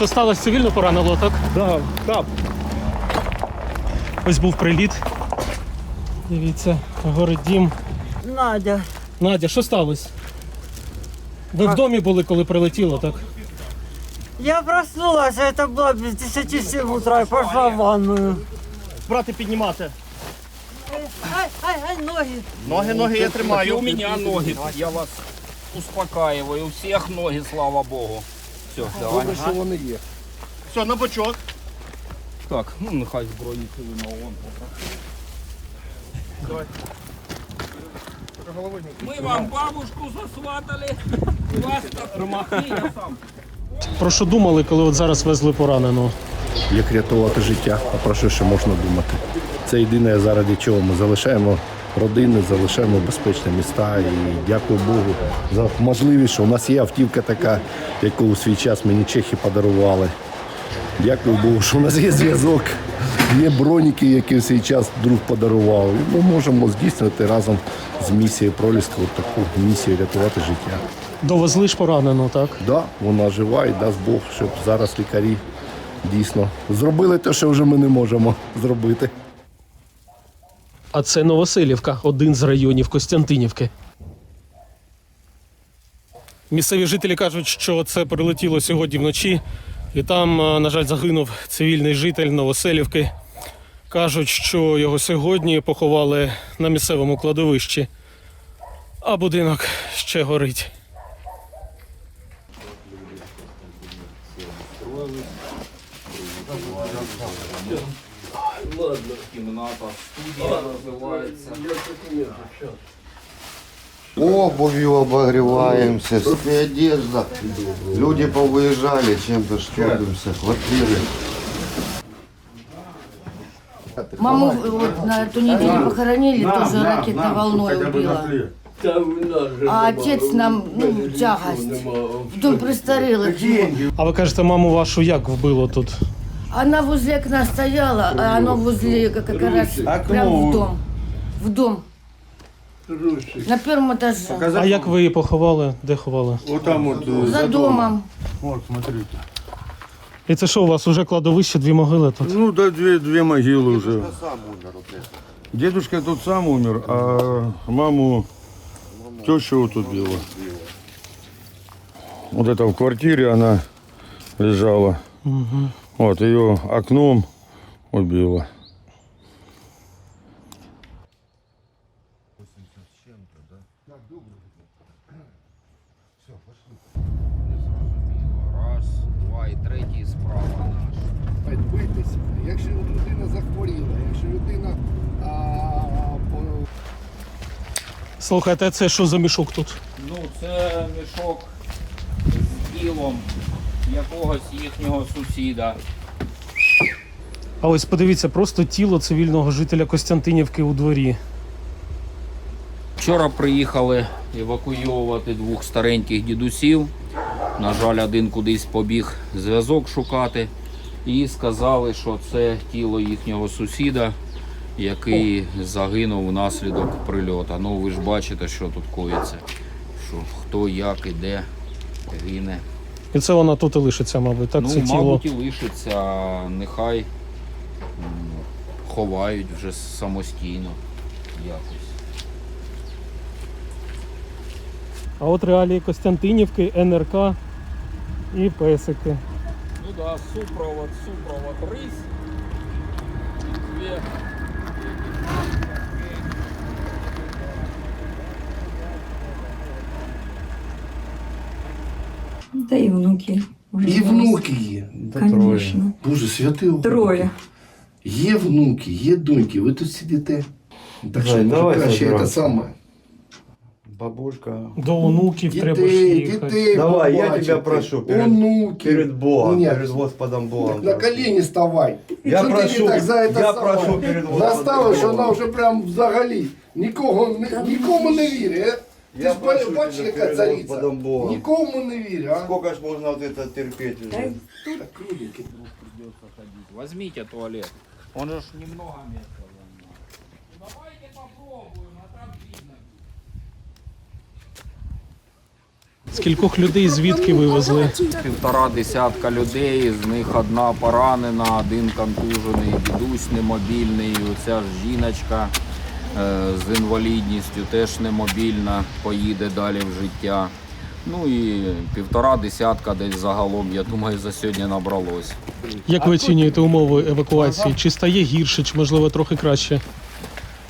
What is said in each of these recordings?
Що сталося цивільно поранило, так? Да, кап. Ось був приліт. Дивіться, горить дім. Надя, Надя, що сталося? Ви в домі були, коли прилетіло, так? я проснулась, а это было без 10 7 утра, и пошла в ванную. Брати піднімати. Ай, ай, ай, ноги. Ноги, ноги я тримаю. у меня ноги, я вас успокаиваю. У всех ноги, слава богу. Все, давай. Добре, що вони є. Все, на бочок. Так, ну нехай збройні сили на ООН. Давай. Ми вам бабушку засватали. У вас так я сам. Про що думали, коли от зараз везли пораненого? як рятувати життя, а про що ще можна думати. Це єдине, заради чого ми залишаємо родини, залишаємо безпечні міста і дякую Богу за можливість, що у нас є автівка така, яку у свій час мені чехи подарували. Дякую Богу, що у нас є зв'язок, є броніки, які в свій час друг подарував. І ми можемо здійснити разом з місією Проліска таку місію рятувати життя. Довезли ж пораненого, так? Да, вона жива і дасть Бог, щоб зараз лікарі дійсно зробили те, що вже ми не можемо зробити. А це Новоселівка, один з районів Костянтинівки. Місцеві жителі кажуть, що це прилетіло сьогодні вночі, і там, е, на жаль, загинув цивільний житель Новоселівки. Кажуть, що його сьогодні поховали на місцевому кладовищі, а будинок ще горить. Кімната, студія називається. Обувью обогреваемся, одежда. Люди повыезжали, чем-то штробимся, квартиры. Маму вот на эту неделю похоронили, тоже ракетной волной убила. А отец нам, ну, тягость. В дом престарелых. А ви кажете, маму вашу як вбило тут? Она возле окна стояла, а оно возле, как, как раз, прям в дом. В дом. На первом этаже. А як ви її поховали? Де ховали? Вот там вот э, За домом. Вот, смотрите. І це що у вас уже кладовище, дві могили тут? Ну, да, две, две могилы уже. Дедушка тут сам умер, а маму теща вот убила. Вот это в квартире она лежала. Вот ее окном убила. Раз, два і третій справа наш. Якщо людина захворіла, якщо людина Слухайте, а це що за мішок тут? Ну, це мішок з тілом якогось їхнього сусіда. А ось подивіться, просто тіло цивільного жителя Костянтинівки у дворі. Вчора приїхали евакуйовувати двох стареньких дідусів. На жаль, один кудись побіг зв'язок шукати. І сказали, що це тіло їхнього сусіда, який загинув внаслідок прильоту. Ну ви ж бачите, що тут коїться. Що хто як і де гине. І це вона тут і лишиться, мабуть. Так, ну, це тіло. мабуть, і лишиться, нехай м, ховають вже самостійно якось. А от реалії Костянтинівки, НРК і песики. Ну да, супровод, супровод рис. Две. Да и внуки. І внуки є. Конечно. Боже, святий Господи. Трое. Є внуки, є доньки, ви тут сидите. Так що може краще це саме. Бабушка. До онуків треба ж Дітей, їхати. дітей Давай, я побачити. тебя прошу, перед- Онуки. Перед Богом, Нет. перед Господом Богом. На коліні ставай. Я Що ти прошу, не так за це я саме? прошу перед Господом Наставиш, Богом. вона вже прям взагалі нікого, не- нікому не вірить. е? Ти Я ж прошу бачиш, тебя яка цариця? Богом. Нікому не вірить, а? Сколько ж можно вот это терпеть уже? Так, кролики. Возьмите туалет. Он же ж немного места занимает. Ну, Давайте попробуем, а там видно. Скількох людей звідки вивезли? Півтора десятка людей, з них одна поранена, один контужений, дідусь немобільний, оця ж жіночка з інвалідністю теж немобільна, поїде далі в життя. Ну і півтора десятка десь загалом, я думаю, за сьогодні набралось. Як ви оцінюєте умови евакуації? Чи стає гірше, чи можливо трохи краще?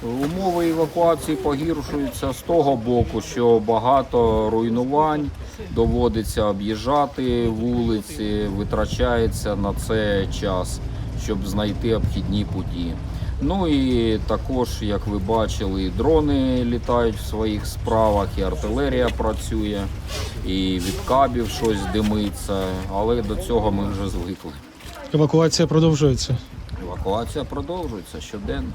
Умови евакуації погіршуються з того боку, що багато руйнувань, доводиться об'їжджати вулиці, витрачається на це час, щоб знайти обхідні путі. Ну і також, як ви бачили, і дрони літають в своїх справах, і артилерія працює, і від кабів щось димиться, але до цього ми вже звикли. Евакуація продовжується. Евакуація продовжується щоденно.